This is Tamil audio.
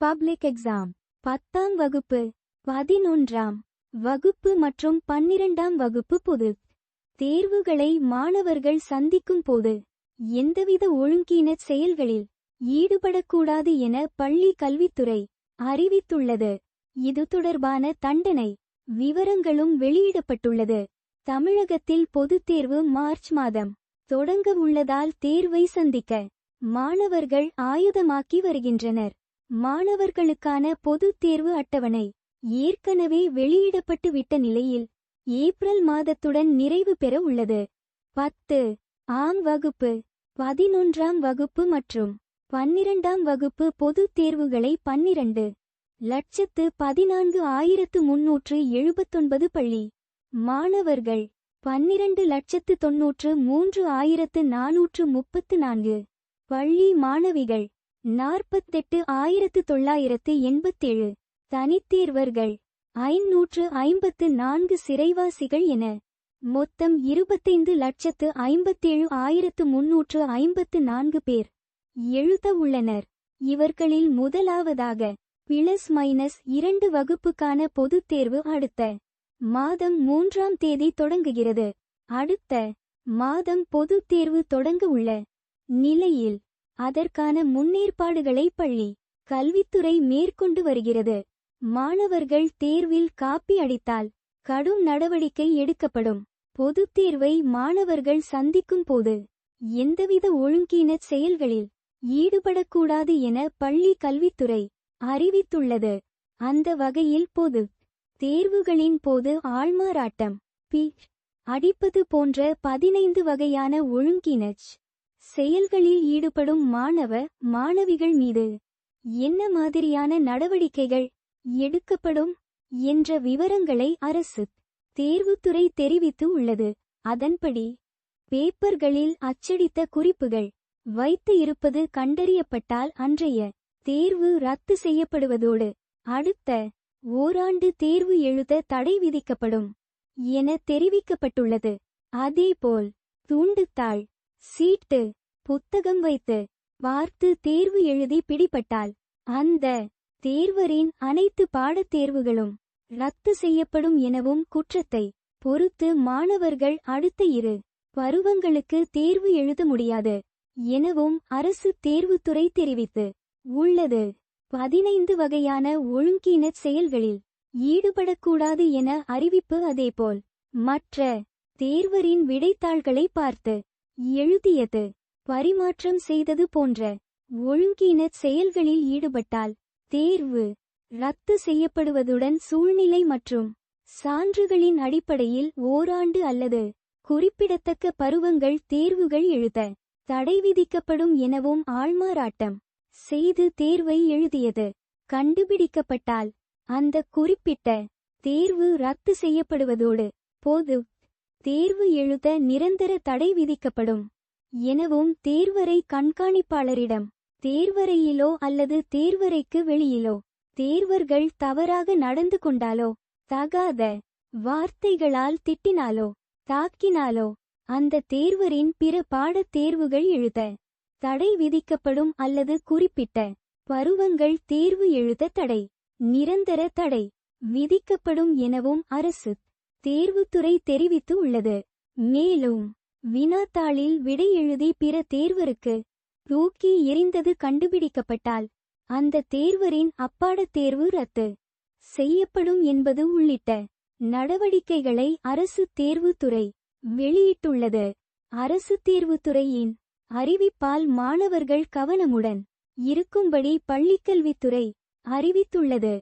பப்ளிக் எக்ஸாம் பத்தாம் வகுப்பு பதினொன்றாம் வகுப்பு மற்றும் பன்னிரண்டாம் வகுப்பு பொது தேர்வுகளை மாணவர்கள் சந்திக்கும் போது எந்தவித ஒழுங்கீன செயல்களில் ஈடுபடக்கூடாது என பள்ளி கல்வித்துறை அறிவித்துள்ளது. இது தொடர்பான தண்டனை விவரங்களும் வெளியிடப்பட்டுள்ளது. தமிழகத்தில் பொதுத் தேர்வு மார்ச் மாதம் தொடங்க உள்ளதால் தேர்வை சந்திக்க மாணவர்கள் ஆயுதமாக்கி வருகின்றனர். மாணவர்களுக்கான பொதுத் தேர்வு அட்டவணை ஏற்கனவே வெளியிடப்பட்டு விட்ட நிலையில் ஏப்ரல் மாதத்துடன் நிறைவு பெற உள்ளது. பத்து. ஆம் வகுப்பு பதினொன்றாம் வகுப்பு மற்றும் பன்னிரண்டாம் வகுப்பு பொதுத் தேர்வுகளை பன்னிரண்டு. லட்சத்து பதினான்கு ஆயிரத்து முன்னூற்று எழுபத்தொன்பது பள்ளி. மாணவர்கள் பன்னிரண்டு லட்சத்து தொன்னூற்று மூன்று ஆயிரத்து நானூற்று முப்பத்து நான்கு. பள்ளி மாணவிகள் நாற்பத்தெட்டு ஆயிரத்து தொள்ளாயிரத்து எண்பத்தேழு. தனித்தேர்வர்கள். ஐநூற்று ஐம்பத்து நான்கு சிறைவாசிகள் என. மொத்தம் இருபத்தைந்து லட்சத்து ஐம்பத்தேழு ஆயிரத்து முன்னூற்று ஐம்பத்து நான்கு பேர். எழுத உள்ளனர். இவர்களில் முதலாவதாக பிளஸ் மைனஸ் இரண்டு வகுப்புக்கான பொதுத் தேர்வு அடுத்த மாதம் மூன்றாம் தேதி தொடங்குகிறது. அடுத்த மாதம் பொதுத் தேர்வு தொடங்க உள்ள நிலையில் அதற்கான முன்னேற்பாடுகளை பள்ளி கல்வித்துறை மேற்கொண்டு வருகிறது. மாணவர்கள் தேர்வில் காப்பி அடித்தால் கடும் நடவடிக்கை எடுக்கப்படும். பொதுத் தேர்வை மாணவர்கள் சந்திக்கும் போது எந்தவித ஒழுங்கீன செயல்களில் ஈடுபடக்கூடாது என பள்ளி கல்வித்துறை அறிவித்துள்ளது. அந்த வகையில் பொது தேர்வுகளின் போது ஆள்மாறாட்டம் பி அடிப்பது போன்ற பதினைந்து வகையான ஒழுங்கினச் செயல்களில் ஈடுபடும் மாணவ மாணவிகள் மீது என்ன மாதிரியான நடவடிக்கைகள் எடுக்கப்படும் என்ற விவரங்களை அரசு தேர்வுத்துறை தெரிவித்து உள்ளது. அதன்படி பேப்பர்களில் அச்சடித்த குறிப்புகள் வைத்து இருப்பது கண்டறியப்பட்டால் அன்றைய தேர்வு ரத்து செய்யப்படுவதோடு அடுத்த ஓராண்டு தேர்வு எழுத தடை விதிக்கப்படும் என தெரிவிக்கப்பட்டுள்ளது. அதேபோல் தூண்டுத்தாள் சீட்டு புத்தகம் வைத்து பார்த்து தேர்வு எழுதி பிடிபட்டால் அந்த தேர்வரின் அனைத்து பாடத் தேர்வுகளும் ரத்து செய்யப்படும் எனவும் குற்றத்தை பொறுத்து மாணவர்கள் அடுத்த இரு பருவங்களுக்கு தேர்வு எழுத முடியாது எனவும் அரசு தேர்வுத்துறை தெரிவித்து உள்ளது. பதினைந்து வகையான ஒழுங்கீன செயல்களில் ஈடுபடக்கூடாது என அறிவிப்பு அதேபோல் மற்ற தேர்வரின் விடைத்தாள்களை பார்த்து எழுதியது. பரிமாற்றம் செய்தது போன்ற ஒழுங்கீன செயல்களில் ஈடுபட்டால் தேர்வு ரத்து செய்யப்படுவதுடன் சூழ்நிலை மற்றும் சான்றுகளின் அடிப்படையில் ஓராண்டு அல்லது குறிப்பிடத்தக்க பருவங்கள் தேர்வுகள் எழுத தடை விதிக்கப்படும் எனவும் ஆள்மாறாட்டம் செய்து தேர்வை எழுதியது. கண்டுபிடிக்கப்பட்டால் அந்த குறிப்பிட்ட தேர்வு ரத்து செய்யப்படுவதோடு போது தேர்வு எழுத நிரந்தர தடை விதிக்கப்படும். எனவும் தேர்வரை கண்காணிப்பாளரிடம் தேர்வரையிலோ அல்லது தேர்வரைக்கு வெளியிலோ தேர்வர்கள் தவறாக நடந்து கொண்டாலோ தகாத வார்த்தைகளால் திட்டினாலோ தாக்கினாலோ அந்த தேர்வரின் பிற பாடத் தேர்வுகள் எழுத தடை விதிக்கப்படும் அல்லது குறிப்பிட்ட பருவங்கள் தேர்வு எழுத தடை நிரந்தர தடை விதிக்கப்படும் எனவும் அரசு தேர்வுத்துறை தெரிவித்து உள்ளது. மேலும் வினாத்தாளில் விடை எழுதி பிற தேர்வருக்கு தூக்கி எரிந்தது கண்டுபிடிக்கப்பட்டால் அந்த தேர்வரின் அப்பாடத் தேர்வு ரத்து செய்யப்படும் என்பது உள்ளிட்ட நடவடிக்கைகளை அரசு தேர்வுத்துறை வெளியிட்டுள்ளது. அரசு தேர்வுத்துறையின் அறிவிப்பால் மாணவர்கள் கவனமுடன் இருக்கும்படி பள்ளிக்கல்வித்துறை அறிவித்துள்ளது.